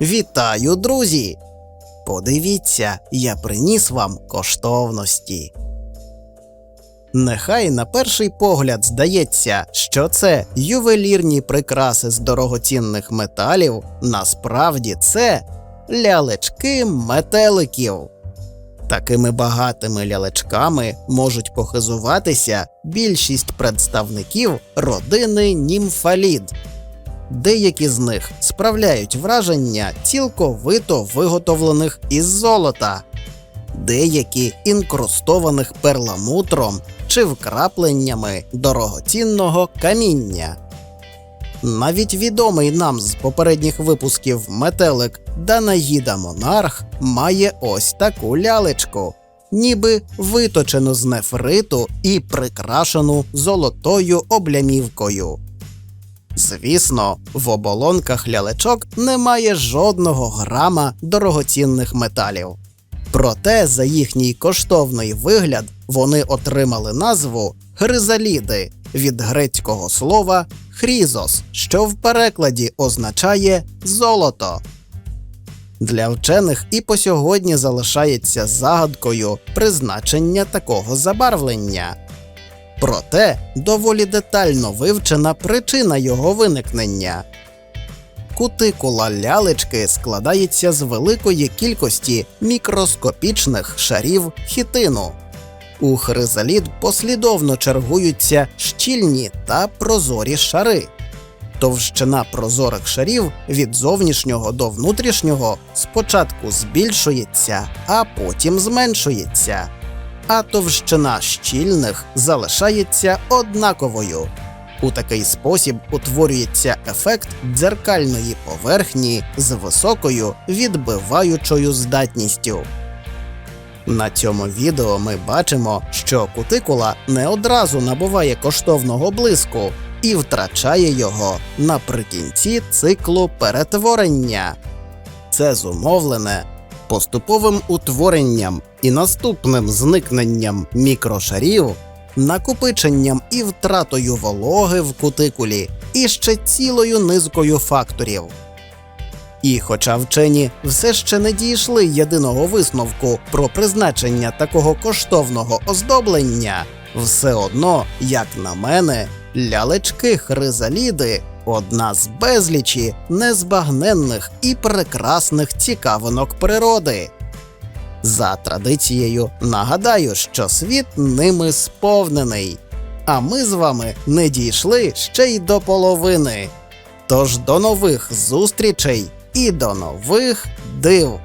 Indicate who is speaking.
Speaker 1: Вітаю, друзі! Подивіться, я приніс вам коштовності. Нехай на перший погляд здається, що це ювелірні прикраси з дорогоцінних металів, насправді це лялечки метеликів. Такими багатими лялечками можуть похизуватися більшість представників родини німфалід. Деякі з них справляють враження цілковито виготовлених із золота, деякі інкрустованих перламутром чи вкрапленнями дорогоцінного каміння. Навіть відомий нам з попередніх випусків метелик Данаїда Монарх має ось таку лялечку, ніби виточену з нефриту і прикрашену золотою облямівкою. Звісно, в оболонках лялечок немає жодного грама дорогоцінних металів. Проте за їхній коштовний вигляд вони отримали назву хризаліди від грецького слова хрізос, що в перекладі означає золото. Для вчених і по сьогодні залишається загадкою призначення такого забарвлення. Проте доволі детально вивчена причина його виникнення. Кутикула лялечки складається з великої кількості мікроскопічних шарів хітину. У хризалід послідовно чергуються щільні та прозорі шари. Товщина прозорих шарів від зовнішнього до внутрішнього спочатку збільшується, а потім зменшується, а товщина щільних залишається однаковою. У такий спосіб утворюється ефект дзеркальної поверхні з високою відбиваючою здатністю. На цьому відео ми бачимо, що кутикула не одразу набуває коштовного блиску і втрачає його наприкінці циклу перетворення. Це зумовлене поступовим утворенням і наступним зникненням мікрошарів, накопиченням і втратою вологи в кутикулі і ще цілою низкою факторів. І хоча вчені все ще не дійшли єдиного висновку про призначення такого коштовного оздоблення, все одно, як на мене, лялечки хризаліди одна з безлічі незбагненних і прекрасних цікавинок природи. За традицією нагадаю, що світ ними сповнений, а ми з вами не дійшли ще й до половини. Тож до нових зустрічей і до нових див!